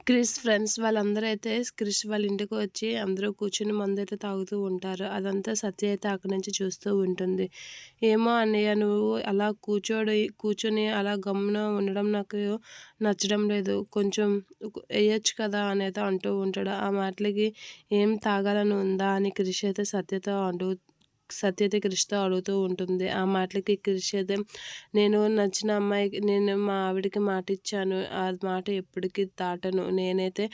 Krish friends వాళ్ళందరూ అయితే క్రిష్ వాళ్ళ ఇంటికి వచ్చి అందరూ కూర్చుని మందైతే తాగుతూ ఉంటారు. అదంతా సత్య అయితే అక్కడి నుంచి చూస్తూ ఉంటుంది. ఏమో అన్నయ్య నువ్వు అలా కూర్చోడి కూర్చొని అలా గమ్మున ఉండడం నాకు నచ్చడం లేదు. కొంచెం వేయచ్చు కదా అనేది అంటూ ఉంటాడు. ఆ మాటలకి ఏం తాగాలని ఉందా అని క్రిష్ అయితే సత్యతో సత్య సత్యత క్రిష్తో అడుగుతూ ఉంటుంది. ఆ మాటలకి క్రిష్ అయితే నేను నచ్చిన అమ్మాయికి నేను మా ఆవిడకి మాట ఇచ్చాను ఆ మాట ఎప్పటికీ దాటను. నేనైతే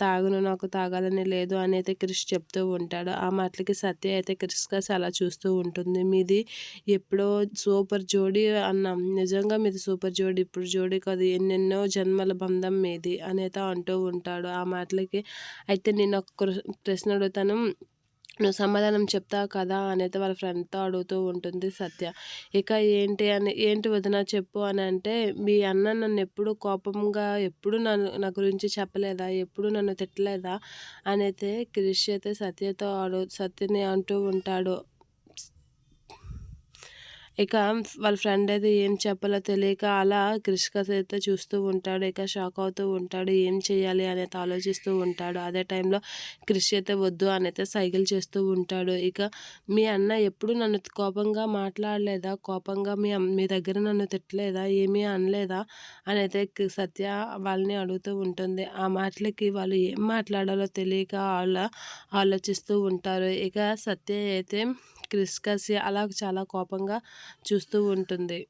తాగను నాకు తాగాలని లేదు అని అయితే క్రిష్ చెప్తూ ఉంటాడు. ఆ మాటలకి సత్య అయితే క్రిష్గా చాలా చూస్తూ ఉంటుంది. మీది ఎప్పుడో సూపర్ జోడీ అన్నాం. నిజంగా మీది సూపర్ జోడీ ఇప్పుడు జోడీ కాదు ఎన్నెన్నో జన్మల బంధం మీది అనేది అంటూ ఉంటాడు. ఆ మాటలకి అయితే నేను ఒక ప్రశ్న అడుగుతాను. నువ్వు సమాధానం చెప్తావు కదా అనేది వాళ్ళ ఫ్రెండ్తో అడుగుతూ ఉంటుంది సత్య. ఇక ఏంటి అని ఏంటి వదిన చెప్పు అని అంటే మీ అన్న నన్ను ఎప్పుడు కోపంగా ఎప్పుడు నన్ను నా గురించి చెప్పలేదా ఎప్పుడు నన్ను తిట్టలేదా అని అయితే క్రిష్ అయితే సత్యతో అడు సత్యని అంటూ ఉంటాడు. ఇక వాళ్ళ ఫ్రెండ్ అయితే ఏం చెప్పాలో తెలియక అలా క్రిష్కస్ అయితే చూస్తూ ఉంటాడు ఇక షాక్ అవుతూ ఉంటాడు ఏం చేయాలి అనేది ఆలోచిస్తూ ఉంటాడు. అదే టైంలో క్రిష్ అయితే వద్దు అని అయితే సైకిల్ చేస్తూ ఉంటాడు. ఇక మీ అన్న ఎప్పుడు నన్ను కోపంగా మాట్లాడలేదా? కోపంగా మీ మీ దగ్గర నన్ను తిట్టలేదా? ఏమీ అనలేదా? అని అయితే సత్య వాళ్ళని అడుగుతూ ఉంటుంది. ఆ మాటలకి వాళ్ళు ఏం మాట్లాడాలో తెలియక వాళ్ళ ఆలోచిస్తూ ఉంటారు. ఇక సత్య అయితే క్రిస్కస్ అలా చాలా కోపంగా చూస్తూ ఉంటుంది.